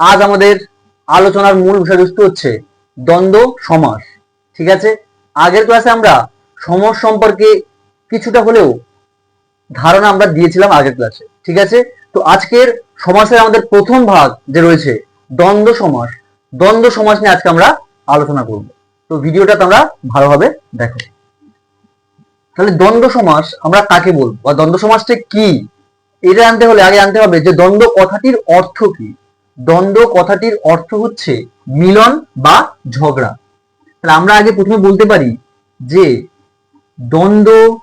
আজ আমাদের আলোচনার মূল বিষয়বস্তু হচ্ছে দ্বন্দ্ব, সমাস, ঠিক আছে? আগের ক্লাসে আমরা সমাস সম্পর্কে কিছুটা হলেও ধারণা আমরা দিয়েছিলাম আগের ক্লাসে ঠিক আছে? তো আজকের সমাসের আমাদের প্রথম ভাগ যে রয়েছে, দ্বন্দ্ব, সমাস দ্বন্দ্ব, সমাস নিয়ে আজকে আমরা আলোচনা করব। তো ভিডিওটা তোমরা ভালোভাবে দেখো। তাহলে দ্বন্দ্ব, সমাস আমরা কাকে বলব? বা দ্বন্দ্ব, সমাসটা কি? এটা আনতে হলে আগে আনতে হবে যে দ্বন্দ্ব কথাটির অর্থ কি? দ্বন্দ্ব কথাটির অর্থ হচ্ছে মিলন বা ঝগড়া। তাহলে আমরা আগে প্রথমে বলতে পারি যে দ্বন্দ্ব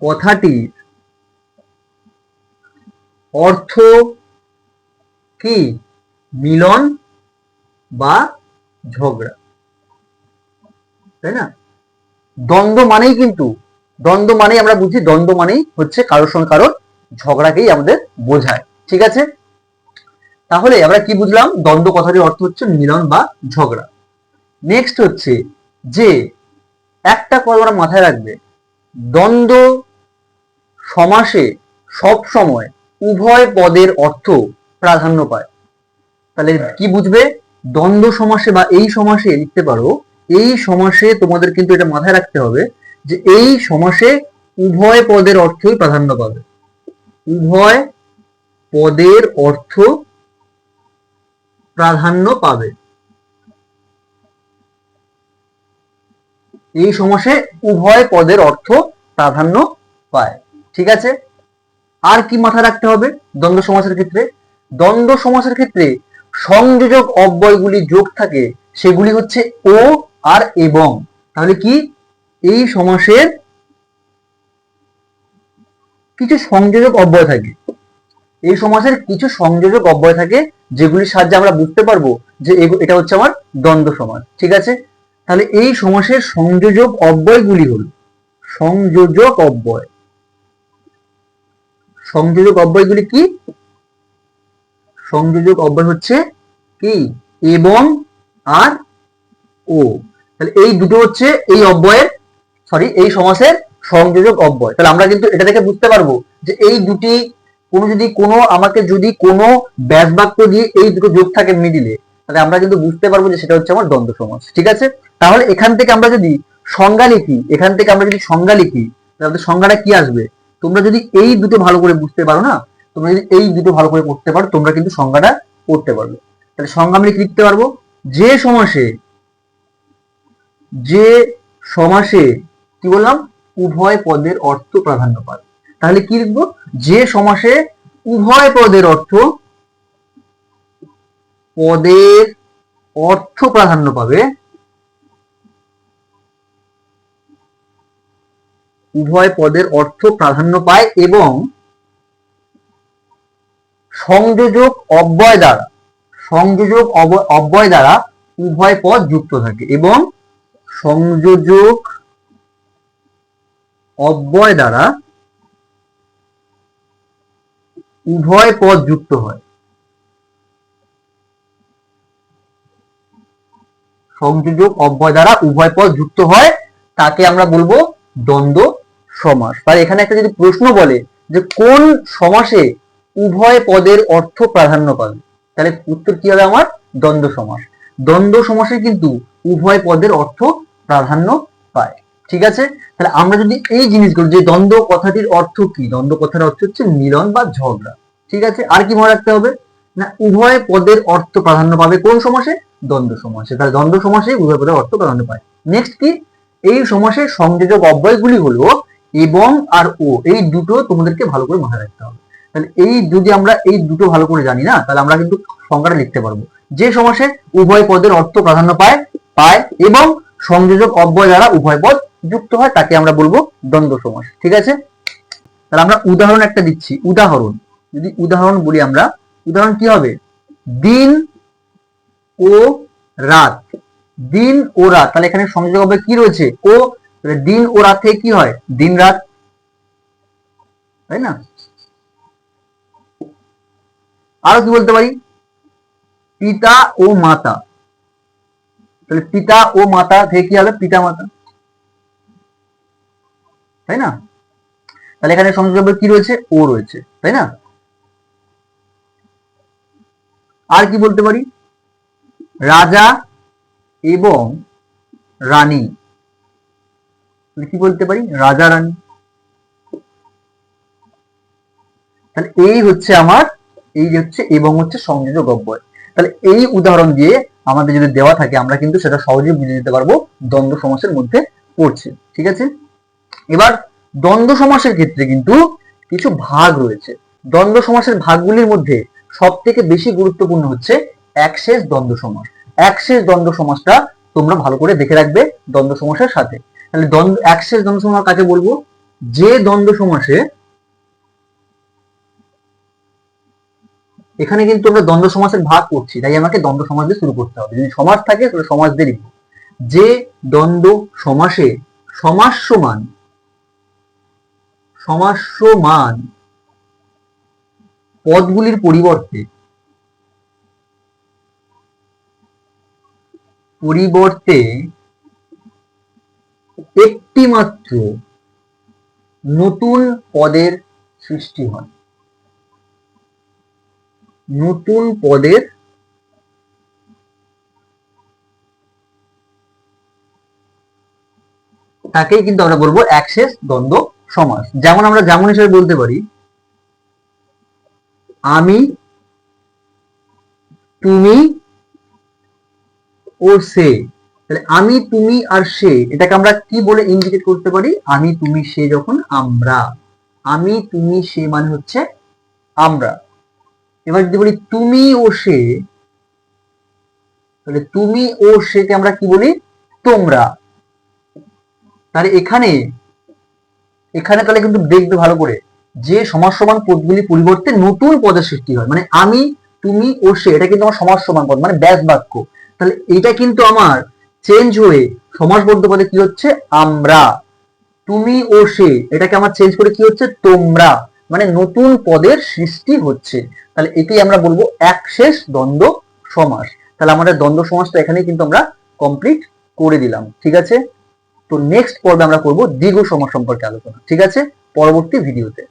কথাটির অর্থ কি? মিলন বা ঝগড়া। তাই না? দ্বন্দ্ব মানেই কিন্তু, দ্বন্দ্ব মানেই আমরা বুঝি, দ্বন্দ্ব মানেই হচ্ছে কারোর সঙ্গে কারোর ঝগড়াকেই আমাদের বোঝায়। ঠিক আছে? তাহলে আমরা কি বুঝলাম? দ্বন্দ্ব কথাটির অর্থ হচ্ছে মিলন বা ঝগড়া। নেক্সট হচ্ছে যে একটা কথা আমরা মাথায় রাখবে। দ্বন্দ্ব সমাসে সব সময় উভয় পদের অর্থ প্রাধান্য পায়। তাহলে কি বুঝবে? দ্বন্দ্ব সমাসে বা এই সমাসে লিখতে পারো এই সমাসে তোমাদের কিন্তু এটা মাথায় রাখতে হবে যে এই সমাসে উভয় পদের অর্থই প্রাধান্য পাবে। উভয় পদের অর্থ প্রাধান্য পাবে। এই সমাসে উভয় পদের অর্থ প্রাধান্য পায়। ঠিক আছে? আর কি মাথায় রাখতে হবে দ্বন্দ্ব সমাসের ক্ষেত্রে? দ্বন্দ্ব সমাসের ক্ষেত্রে সংযোজক অব্যয়গুলি যোগ থাকে, সেগুলি হচ্ছে ও আর এবং। তাহলে কি? এই সমাসের কিছু সংযোজক অব্যয় থাকে। এই সমাসের কিছু সংযোজক অব্যয় থাকে, যেগুলির সাহায্যে আমরা বুঝতে পারব যে এটা হচ্ছে আমার দ্বন্দ্ব সমাস ঠিক আছে? তাহলে এই সমাসের সংযোজক অব্যয়গুলি হল, সংযোজক অব্যয়। সংযোজক অব্যয়গুলি কি? সংযোজক অব্যয় হচ্ছে কি? এবং আর ও। তাহলে এই দুটো হচ্ছে এই অব্যয়ের সরি এই সমাসের সংযোজক অব্যয়। তাহলে আমরা কিন্তু এটা থেকে বুঝতে পারব যে এই দুটি কোনো যদি কোনো আমাকে যদি কোনো ব্যাস বাক্য দিয়ে এই দুটো যোগ থাকে মিডিলে, তাহলে আমরা কিন্তু বুঝতে পারব যে সেটা হচ্ছে আমার দ্বন্দ্ব সমাস, ঠিক আছে? তাহলে এখান থেকে আমরা যদি সংজ্ঞা লিখি এখান থেকে আমরা যদি সংজ্ঞা লিখি তাহলে সংজ্ঞাটা কি আসবে? তোমরা যদি এই দুটো ভালো করে বুঝতে পারো না, তোমরা যদি এই দুটো ভালো করে পড়তে পারো, তোমরা কিন্তু সংজ্ঞাটা পড়তে পারবে। তাহলে সংজ্ঞা আমি লিখতে পারব, যে সমাসে যে সমাসে কি বললাম? উভয় পদের অর্থ প্রাধান্য পায়। তাহলে কি লিখব? যে সমাসে উভয় পদের অর্থ পদের অর্থ প্রাধান্য পাবে, উভয় পদের অর্থ প্রাধান্য পায় এবং সংযোজক অব্যয় দ্বারা, সংযোজক অব- অব্যয় দ্বারা উভয় পদ যুক্ত থাকে এবং সংযোজক অব্যয় দ্বারা উভয় পদ যুক্ত হয়। সংযোজক অব্যয় দ্বারা উভয় পদ যুক্ত হয়, তাকে আমরা বলব দ্বন্দ্ব সমাস। তাই এখানে একটা যদি প্রশ্ন বলে যে কোন সমাসে উভয় পদের অর্থ প্রাধান্য পাবে? তাহলে উত্তর কি হবে আমার? দ্বন্দ্ব সমাস। দ্বন্দ্ব সমাসে কিন্তু উভয় পদের অর্থ প্রাধান্য পায়। ঠিক আছে? তাহলে আমরা যদি এই জিনিসগুলো যে দ্বন্দ্ব কথাটির অর্থ কি? দ্বন্দ্ব কথার অর্থ হচ্ছে মিলন বা ঝগড়া। ঠিক আছে? আর কি মনে রাখতে হবে? না, উভয় পদের অর্থ প্রাধান্য পাবে কোন সমাসে? দ্বন্দ্ব সমাসে। তাহলে দ্বন্দ্ব সমাসে উভয় পদের অর্থ প্রাধান্য পায়। নেক্সট কি? এই সমাসের সংযোজক অব্যয়গুলি হলো এবং আর ও। এই দুটো তোমাদেরকে ভালো করে মাথায় রাখতে হবে। তাহলে এই যদি আমরা এই দুটো ভালো করে জানি না, তাহলে আমরা কিন্তু সংজ্ঞাটা লিখতে পারব। যে সমাসে উভয় পদের অর্থ প্রাধান্য পায় পায় এবং সংযোজক অব্যয় দ্বারা উভয় পদ যুক্ত হয়, তাকে আমরা বলব দ্বন্দ্ব সমাস ঠিক আছে? তাহলে আমরা উদাহরণ একটা দিচ্ছি, উদাহরণ। যদি উদাহরণ বলি আমরা, উদাহরণ কি হবে? দিন ও রাত। দিন ও রাত, তাহলে এখানে সংযোগ হবে কি রয়েছে? ও দিন ও রাত কি হয়? দিন রাত। তাই না? আরও কি বলতে পারি? পিতা ও মাতা। তাহলে পিতা ও মাতা থেকে কি হবে? পিতা মাতা। তাই না? তাহলে এখানে সংযোগ কি রয়েছে? ও রয়েছে, তাই না? আর কি বলতে পারি? রাজা এবং রানী। কি বলতে পারি? রাজা, রানী। তাহলে এই হচ্ছে আমার, এই যে হচ্ছে এবং হচ্ছে সংযোজক অব্যয়। তাহলে এই উদাহরণ দিয়ে আমাদের যদি দেওয়া থাকে, আমরা কিন্তু সেটা সহজেই বুঝে নিতে পারব দ্বন্দ্ব সমাসের মধ্যে পড়ছে। ঠিক আছে? এবার দ্বন্দ্ব সমাসের ক্ষেত্রে কিন্তু কিছু ভাগ রয়েছে। দ্বন্দ্ব সমাসের ভাগগুলির মধ্যে সব থেকে বেশি গুরুত্বপূর্ণ হচ্ছে একশেষ দ্বন্দ্ব সমাস। একশেষ দ্বন্দ্ব সমাসটা তোমরা ভালো করে দেখে রাখবে দ্বন্দ্ব সমাসের সাথে। তাহলে দ্বন্দ্ব, একশেষ দ্বন্দ্ব সমাস কাকে বলব? যে দ্বন্দ্ব সমাসে এখানে কিন্তু আমরা দ্বন্দ্ব সমাসের ভাগ করছি, তাই আমাকে দ্বন্দ্ব সমাস দিয়ে শুরু করতে হবে। যদি সমাস থাকে তাহলে সমাস দিয়ে লিখব। যে দ্বন্দ্ব সমাসে সমাস সমান সমাস সমান পদগুলির পরিবর্তে পরিবর্তে একটি মাত্র নতুন পদের সৃষ্টি হয়। নতুন পদের তাকেই কিন্তু আমরা বলব অ্যাক্সেস দ্বন্দ্ব সমাস। যেমন আমরা যেমন হিসেবে বলতে পারি, আমি, তুমি ও সে। তাহলে আমি, তুমি আর সে, এটাকে আমরা কি বলে ইন্ডিকেট করতে পারি? আমি, তুমি, সে যখন আমরা। আমি, তুমি, সে মানে হচ্ছে আমরা। এবার যদি বলি তুমি ও সে, তাহলে তুমি ও সেকে আমরা কি বলি? তোমরা। তাহলে এখানে এখানে তাহলে কিন্তু দেখবে ভালো করে যে সমাজ সমান পদগুলি পরিবর্তে নতুন পদের সৃষ্টি হয়। মানে আমি, তুমি ও সে এটা কিন্তু আমার সমাজ সমান পদ মানে ব্যাস বাক্য। তাহলে এটা কিন্তু আমার চেঞ্জ হয়ে সমাসবদ্ধ পদে কি হচ্ছে? আমরা। তুমি ও সে এটাকে আমার চেঞ্জ করে কি হচ্ছে? তোমরা। মানে নতুন পদের সৃষ্টি হচ্ছে। তাহলে এটাই আমরা বলব একশেষ দ্বন্দ্ব সমাস। তাহলে আমাদের দ্বন্দ্ব সমাসটা এখানে কিন্তু আমরা কমপ্লিট করে দিলাম। ঠিক আছে? তো নেক্সট পর্বে আমরা করব দীর্ঘ সমাস সম্পর্কে আলোচনা ঠিক আছে? পরবর্তী ভিডিওতে